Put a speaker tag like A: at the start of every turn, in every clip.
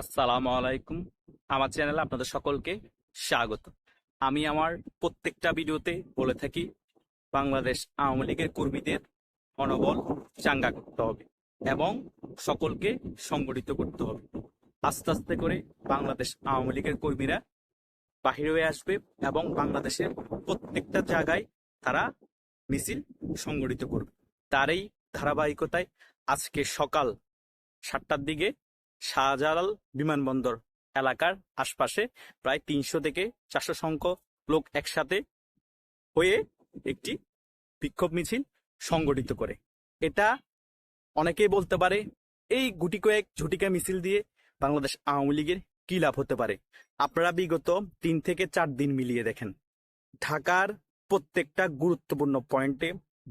A: আসসালামু আলাইকুম। আমার চ্যানেলে আপনাদের সকলকে স্বাগত। আমি আমার প্রত্যেকটা ভিডিওতে বলে থাকি, বাংলাদেশ আওয়ামী লীগের কর্মীদের মনোবল চাঙ্গা করতে হবে এবং সকলকে সংগঠিত করতে হবে। আস্তে আস্তে করে বাংলাদেশ আওয়ামী লীগের কর্মীরা বাহির হয়ে আসবে এবং বাংলাদেশের প্রত্যেকটা জায়গায় তারা মিছিল সংগঠিত করবে। তারই ধারাবাহিকতায় আজকে সকাল সাতটার দিকে শাহজালাল বিমানবন্দর এলাকার আশপাশে প্রায় তিনশো থেকে চারশো সংখ্যক লোক একসাথে হয়ে একটি বিক্ষোভ মিছিল সংগঠিত করে। এটা অনেকেই বলতে পারে, এই গুটি কয়েক ঝুটিকা মিছিল দিয়ে বাংলাদেশ আওয়ামী লীগের কি লাভ হতে পারে? আপনারা বিগত তিন থেকে চার দিন মিলিয়ে দেখেন, ঢাকার প্রত্যেকটা গুরুত্বপূর্ণ পয়েন্টে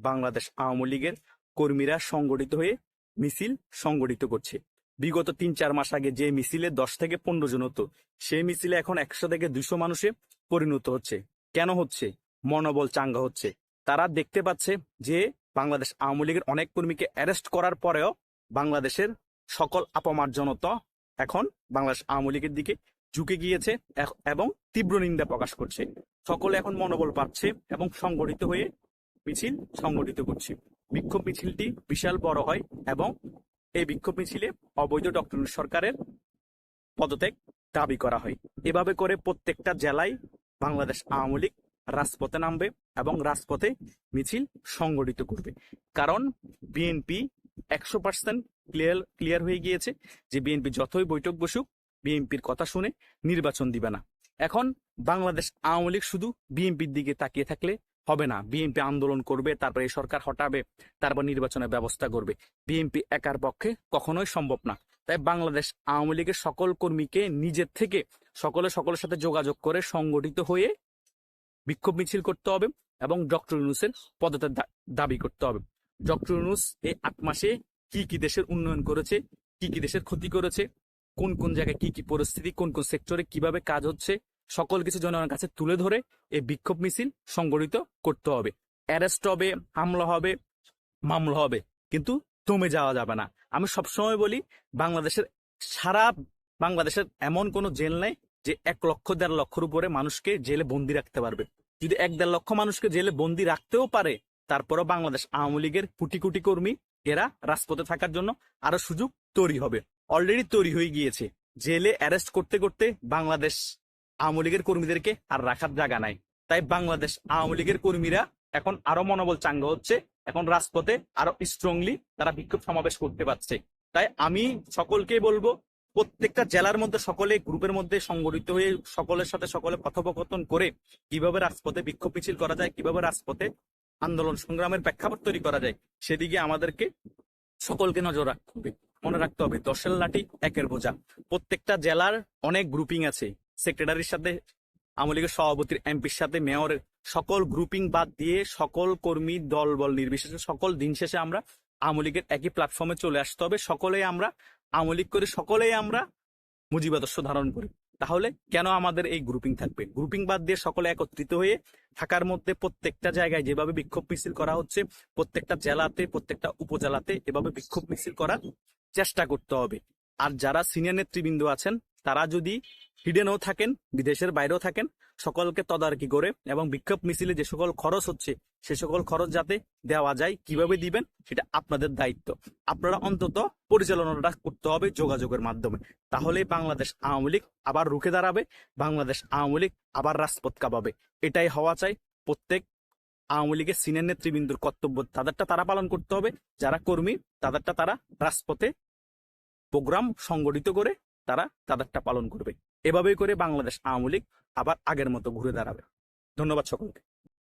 A: বাংলাদেশ আওয়ামী লীগের কর্মীরা সংগঠিত হয়ে মিছিল সংগঠিত করছে। বিগত তিন চার মাস আগে যে মিছিলে দশ থেকে পনেরো জন হতো, সেই মিছিলে এখন একশো থেকে দুশো মানুষে পরিণত হচ্ছে। কেন হচ্ছে? মনোবল চাঙ্গা হচ্ছে। তারা দেখতে পাচ্ছে যে বাংলাদেশ আওয়ামী লীগের অনেক কর্মীকে অ্যারেস্ট করার পরেও বাংলাদেশের সকল জনতা এখন বাংলাদেশ আওয়ামী লীগের দিকে ঝুঁকে গিয়েছে এবং তীব্র নিন্দা প্রকাশ করছে। সকলে এখন মনোবল পাচ্ছে এবং সংগঠিত হয়ে মিছিল সংগঠিত করছে। বিক্ষোভ মিছিলটি বিশাল বড় হয় এবং এই বিক্ষোভ মিছিলে অবৈধ ডক্টর সরকারের পদত্যাগ দাবি করা হয়। এভাবে করে প্রত্যেকটা জেলায় বাংলাদেশ আওয়ামী লীগ রাজপথে নামবে এবং রাজপথে মিছিল সংগঠিত করবে। কারণ বিএনপি একশো পার্সেন্ট ক্লিয়ার ক্লিয়ার হয়ে গিয়েছে যে বিএনপি যতই বৈঠক বসুক বিএনপির কথা শুনে নির্বাচন দিবে না। এখন বাংলাদেশ আওয়ামী লীগ শুধু বিএনপির দিকে তাকিয়ে থাকলে হবে না। বিএনপি আন্দোলন করবে, তারপরে সরকার হটাবে, তারপর নির্বাচনের ব্যবস্থা করবে। বিএনপি একার পক্ষে কখনোই সম্ভব না। তাই বাংলাদেশ আওয়ামী লীগের সকল কর্মীকে নিজের থেকে সকলে সকলের সাথে যোগাযোগ করে সংগঠিত হয়ে বিক্ষোভ মিছিল করতে হবে এবং ডক্টর ইউনুসের পদত্যাগ দাবি করতে হবে। ডক্টর ইউনুস এই আট মাসে কি কি দেশের উন্নয়ন করেছে, কি কি দেশের ক্ষতি করেছে, কোন কোন জায়গায় কি কি পরিস্থিতি, কোন কোন সেক্টরে কীভাবে কাজ হচ্ছে সকল কিছু জনগণের কাছে তুলে ধরে এই বিক্ষোভ মিছিল সংগঠিত করতে হবে। অ্যারেস্ট হবে, হামলা হবে, মামলা হবে, কিন্তু দমে যাওয়া যাবে না। আমি সবসময় বলি, বাংলাদেশের সারা বাংলাদেশের এমন কোনো জেল নেই যে এক লক্ষ, দেড় লক্ষর উপরে মানুষকে জেলে বন্দি রাখতে পারবে। যদি এক, দেড় লক্ষ মানুষকে জেলে বন্দি রাখতেও পারে, তারপরও বাংলাদেশ আওয়ামী লীগের কোটি কোটি কর্মী এরা রাজপথে থাকার জন্য আরও সুযোগ তৈরি হবে। অলরেডি তৈরি হয়ে গিয়েছে। জেলে অ্যারেস্ট করতে করতে বাংলাদেশ আওয়ামী লীগের কর্মীদেরকে আর রাখার জায়গা নাই। তাই বাংলাদেশ আওয়ামী লীগের কর্মীরা এখন আরও মনোবল চাঙ্গা হচ্ছে, এখন রাজপথে আরও স্ট্রংলি তারা বিক্ষোভ সমাবেশ করতে পারছে। তাই আমি সকলকে বলব, প্রত্যেকটা জেলার মধ্যে সকলে, গ্রুপের মধ্যে সংগঠিত হয়ে সকলের সাথে সকলে কথোপকথন করে কীভাবে রাজপথে বিক্ষোভ মিছিল করা যায়, কীভাবে রাজপথে আন্দোলন সংগ্রামের প্রেক্ষাপট তৈরি করা যায়, সেদিকে আমাদেরকে সকলকে নজর রাখতে হবে। মনে রাখতে হবে, দশের লাঠি একের বোঝা। প্রত্যেকটা জেলার অনেক গ্রুপিং আছে। সেক্রেটারির সাথে, আওয়ামী লীগের সভাপতির এমপির সাথে, মেয়রের সকল গ্রুপিং বাদ দিয়ে সকল কর্মী দল বল নির্বিশেষে, সকল দিন শেষে আমরা আওয়ামী লীগের একই প্ল্যাটফর্মে চলে আসতে হবে। সকলেই আমরা আওয়ামী লীগ করে সকলেই আমরা মুজিবাদর্শ ধারণ করি। তাহলে কেন আমাদের এই গ্রুপিং থাকবে? গ্রুপিং বাদ দিয়ে সকলে একত্রিত হয়ে ঢাকার মধ্যে প্রত্যেকটা জায়গায় যেভাবে বিক্ষোভ মিছিল করা হচ্ছে, প্রত্যেকটা জেলাতে, প্রত্যেকটা উপজেলাতে এভাবে বিক্ষোভ মিছিল করার চেষ্টা করতে হবে। আর যারা সিনিয়র নেতৃবৃন্দ আছেন, তারা যদি হিডেনও থাকেন, বিদেশের বাইরেও থাকেন, সকলকে তদারকি করে এবং বিক্ষোভ মিছিলে যে সকল খরচ হচ্ছে, সে সকল খরচ যাতে দেওয়া যায়, কীভাবে দিবেন, সেটা আপনাদের দায়িত্ব। আপনারা অন্তত পরিচালনাটা করতে হবে যোগাযোগের মাধ্যমে। তাহলে বাংলাদেশ আওয়ামী লীগ আবার রুখে দাঁড়াবে, বাংলাদেশ আওয়ামী লীগ আবার রাজপথ কাঁপাবে। এটাই হওয়া চাই। প্রত্যেক আওয়ামী লীগের সিনিয়র নেতৃবৃন্দুর কর্তব্য, তাদেরটা তারা পালন করতে হবে। যারা কর্মী, তাদেরটা তারা রাজপথে প্রোগ্রাম সংগঠিত করে তারা তাদেরটা পালন করবে। এভাবেই করে বাংলাদেশ আওয়ামী লীগ আবার আগের মতো ঘুরে দাঁড়াবে। ধন্যবাদ সকলকে।